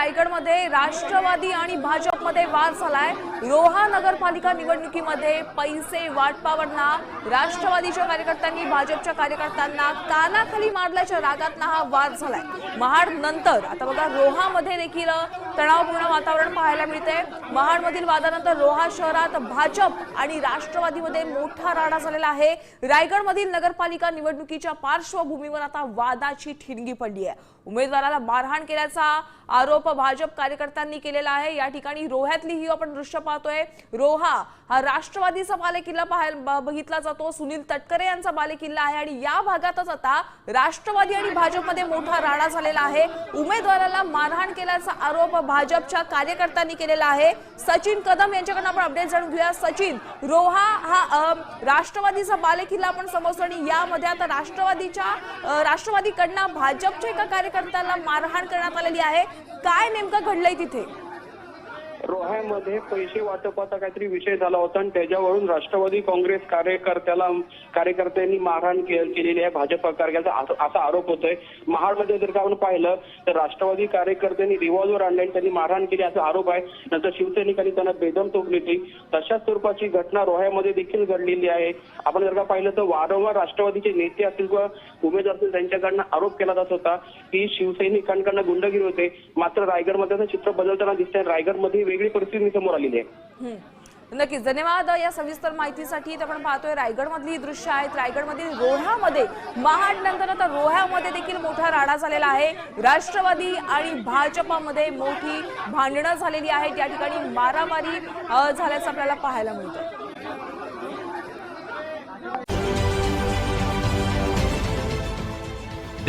रायगडमध्ये राष्ट्रवादी आणि भाजपमध्ये वाद झालाय. रोहा नगरपालिका निवडणुकीमध्ये पैसे वाटपावरना राष्ट्रवादीच्या कार्यकर्त्यांनी भाजपच्या कार्यकर्त्यांना कानाखाली मारल्याच्या रागातनं हा वाद झालाय. महाड नंतर आता बघा रोहामध्ये देखील तणावपूर्ण वातावरण पाहायला मिळते महाडमधील वादानंतर रोहा शहरात भाजप आणि राष्ट्रवादीमध्ये मोठा राडा झालेला आहे. रायगडमधील नगरपालिका निवडणुकीच्या पार्श्वभूमीवर आता वादाची ठिणगी पडली आहे उमेदवाराला मारहाण केल्याचा आरोप भाजप कार्यकर्त्यांनी केलेला आहे. या ठिकाणी रोह्यातली ही आपण दृश्य पाहतोय. रोहा हा राष्ट्रवादीचा बालेकिल्ला पाहायला बघितला जातो. सुनील तटकरे यांचा बालेकिल्ला आहे आणि या भागातच आता राष्ट्रवादी आणि भाजपमध्ये मोठा राडा झालेला आहे. उमेदवाराला मारहाण केल्याचा आरोप भाजपच्या कार्यकर्त्यांनी केलेला आहे. सचिन कदम यांच्याकडून आपण अपडेट जाणून घेऊया. सचिन रोहा हा राष्ट्रवादीचा बालेकिल्ला आपण समजतो आणि यामध्ये आता राष्ट्रवादीच्या राष्ट्रवादीकडनं भाजपच्या एका कार्यकर्त्याला मारहाण करण्यात आलेली आहे. काय काय नेमकं घडलंय तिथे? रोह्यामध्ये पैसे वाटपाचा काहीतरी विषय झाला होता आणि त्याच्यावरून राष्ट्रवादी काँग्रेस कार्यकर्त्याला कार्यकर्त्यांनी मारहाण केलेली आहे. भाजप कार्यकर्त्याचा असा- आरोप होतोय. महाडमध्ये जर का आपण पाहिलं तर राष्ट्रवादी कार्यकर्त्यांनी रिव्हॉल्व्हर आणले आणि त्यांनी मारहाण केली असा आरोप आहे. नंतर शिवसैनिकांनी त्यांना बेदम तोकली होती तशाच स्वरूपाची घटना रोह्यामध्ये देखील घडलेली आहे. आपण जर का पाहिलं तर वारंवार राष्ट्रवादीचे नेते असतील किंवा उमेदवार असतील त्यांच्याकडनं आरोप केला जात होता की शिवसैनिकांकडनं गुंडगिरी होते. मात्र रायगडमध्ये चित्र बदलताना दिसतंय. रायगडमध्ये वेगळी परिस्थिती समोर आलेली आहे. नक्कीच. धन्यवाद या सविस्तर माहितीसाठी. तर आपण पाहतोय रायगडमधली ही दृश्य आहेत रायगडमधील रोह्यामध्ये महाड नंतर आता रोह्यामध्ये देखील मोठा राडा झालेला आहे. राष्ट्रवादी आणि भाजपामध्ये मोठी भांडणं झालेली आहेत. या ठिकाणी मारामारी झाल्याचं आपल्याला पाहायला मिळतं